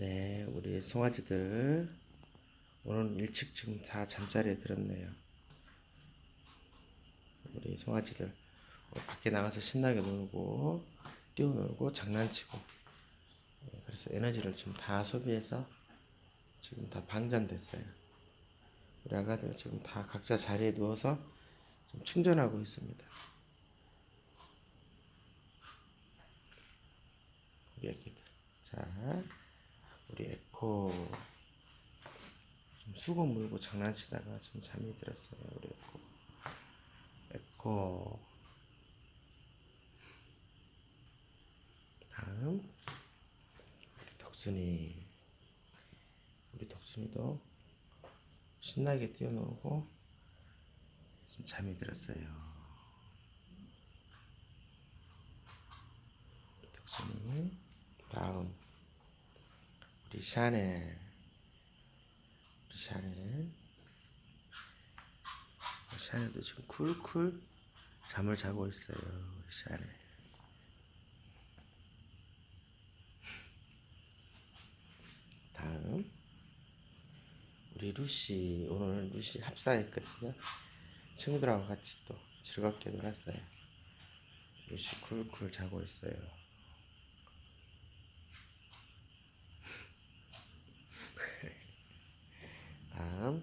네, 우리 송아지들 오늘 일찍 지금 다 잠자리에 들었네요. 우리 송아지들 밖에 나가서 신나게 놀고 뛰어놀고 장난치고 네, 그래서 에너지를 지금 다 소비해서 지금 다 방전됐어요. 우리 아가들 지금 다 각자 자리에 누워서 좀 충전하고 있습니다. 우리 애기들. 자, 우리 에코 좀 수건 물고 장난치다가 좀 잠이 들었어요. 우리 에코. 에코. 다음 우리 덕순이. 우리 덕순이도 신나게 뛰어놀고 좀 잠이 들었어요. 덕순이. 다음 우리 샤넬. 우리 샤넬. 우리 샤넬도 지금 쿨쿨 잠을 자고 있어요 우리 샤넬. 다음. 우리 루시 오늘 루시 합사했거든요. 친구들하고 같이 또 즐겁게 놀았어요. 루시 쿨쿨 자고 있어요 다음.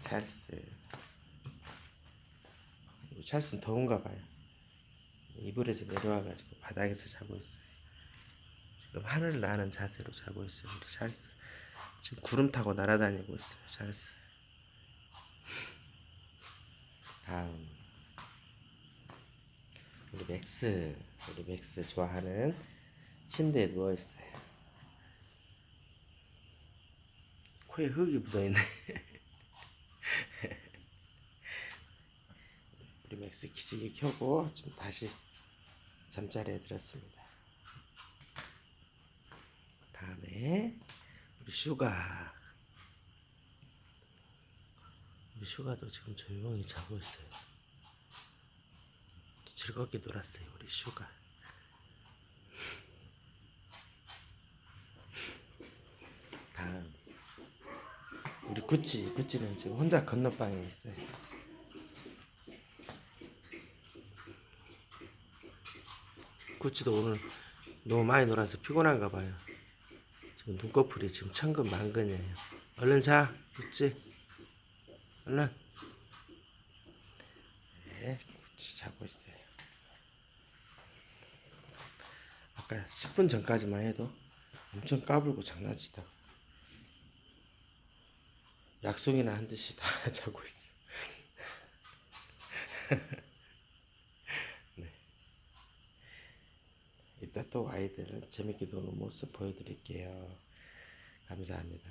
찰스. 우리 찰스는 더운가 봐요. 이불에서 내려와가지고 바닥에서 자고 있어요. 지금 하늘 나는 자세로 자고 있어요. 우리 찰스 지금 구름 타고 날아다니고 있어요 찰스. 다음. 우리 맥스 우리 맥스 좋아하는 침대에 누워 있어요 코에 흙이 묻어있네. 우리 맥스 기지개 켜고 좀 다시 잠자리에 들었습니다. 다음에 우리 슈가. 우리 슈가도 지금 조용히 자고 있어요. 즐겁게 놀았어요, 우리 슈가. 다음. 우리 구찌, 구찌는 지금 혼자 건너방에 있어요. 구찌도 오늘 너무 많이 놀아서 피곤한가 봐요. 지금 눈꺼풀이 지금 천근 만근이에요. 얼른 자, 구찌. 얼른. 네, 구찌 자고 있어요. 아까 10분 전까지만 해도 엄청 까불고 장난치다가 약속이나 한 듯이 다 자고 있어. 네. 이따 또 아이들 재밌게 노는 모습 보여드릴게요. 감사합니다.